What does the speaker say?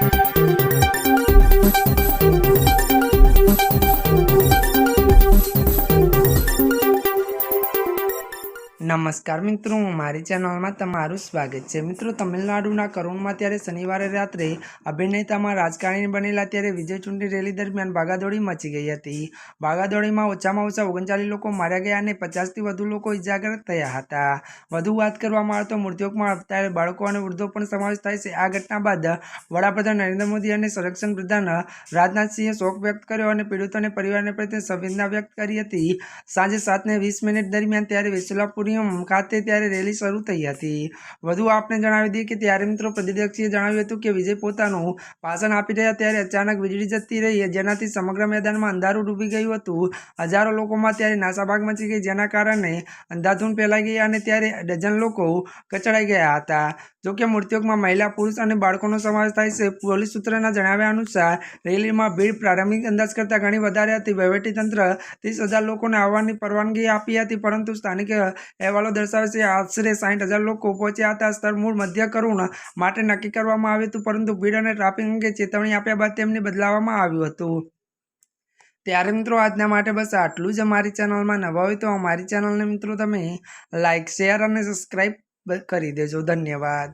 Thank you. નમસ્કાર મિત્રો મારી ચેનલમાં તમારું સ્વાગત છે. મિત્રો, તમિલનાડુના કરુણમાં ત્યારે શનિવારે રાત્રે અભિનેતામાં રાજકારણી બનેલા ત્યારે વિજય ચૂંટણી રેલી દરમિયાન ભાગાદોડી મચી ગઈ હતી. ભાગાદોડીમાં ઓછામાં ઓછા ઓગણચાલીસ લોકો માર્યા ગયા અને પચાસથી વધુ લોકો ઇજાગ્રસ્ત થયા હતા. વધુ વાત કરવામાં આવે તો મૃત્યુકમાં અત્યારે બાળકો અને વૃદ્ધો પણ સમાવેશ થાય છે. આ ઘટના બાદ વડાપ્રધાન નરેન્દ્ર મોદી અને સંરક્ષણ પ્રધાન રાજનાથસિંહે શોક વ્યક્ત કર્યો અને પીડિતો અને પરિવારને પ્રત્યે સંવેદના વ્યક્ત કરી હતી. સાંજે સાતને વીસ મિનિટ દરમિયાન ત્યારે વેસુલાપુરિયમ ખાતે ત્યારે રેલી શરૂ થઈ હતી. વધુ આપને જણાવી દઈએ કે ત્યારે મિત્રો પ્રદીપસિંહે જણાવ્યું હતું કે વિજય પોતાનું ભાષણ આપી રહ્યા ત્યારે અચાનક વીજળી જતી રહી જેનાથી સમગ્ર મેદાનમાં અંધારું ડૂબી ગયું હતું. હજારો લોકોમાં ત્યારે નાસાભાગ મચી ગઈ, જેના કારણે અંધાધૂંધ ફેલાઈ ગઈ અને ત્યારે ડઝન લોકો કચડાઈ ગયા હતા. જોકે મૃત્યુકમાં મહિલા, પુરુષ અને બાળકોનો સમાવેશ થાય છે. પોલીસ સૂત્રના જણાવ્યા અનુસાર, રેલીમાં ભીડ પ્રારંભિક અંદાજ કરતાં ઘણી વધારે હતી. વહીવટીતંત્ર ત્રીસ હજાર લોકોને આવવાની પરવાનગી આપી હતી, પરંતુ સ્થાનિક અહેવાલો દર્શાવે છે, આશરે સાઠ હજાર લોકો પહોંચ્યા હતા. સ્તર મૂળ મધ્ય કરુણ માટે નક્કી કરવામાં આવ્યું હતું, પરંતુ ભીડ અને ટ્રાફિક અંગે ચેતવણી આપ્યા બાદ તેમને બદલાવવામાં આવ્યું હતું. ત્યારે મિત્રો, આજના માટે બસ આટલું જ અમારી ચેનલમાં નવા હોય તો અમારી ચેનલને મિત્રો તમે લાઇક શેર અને સબસ્ક્રાઈબ કરી દેજો. ધન્યવાદ.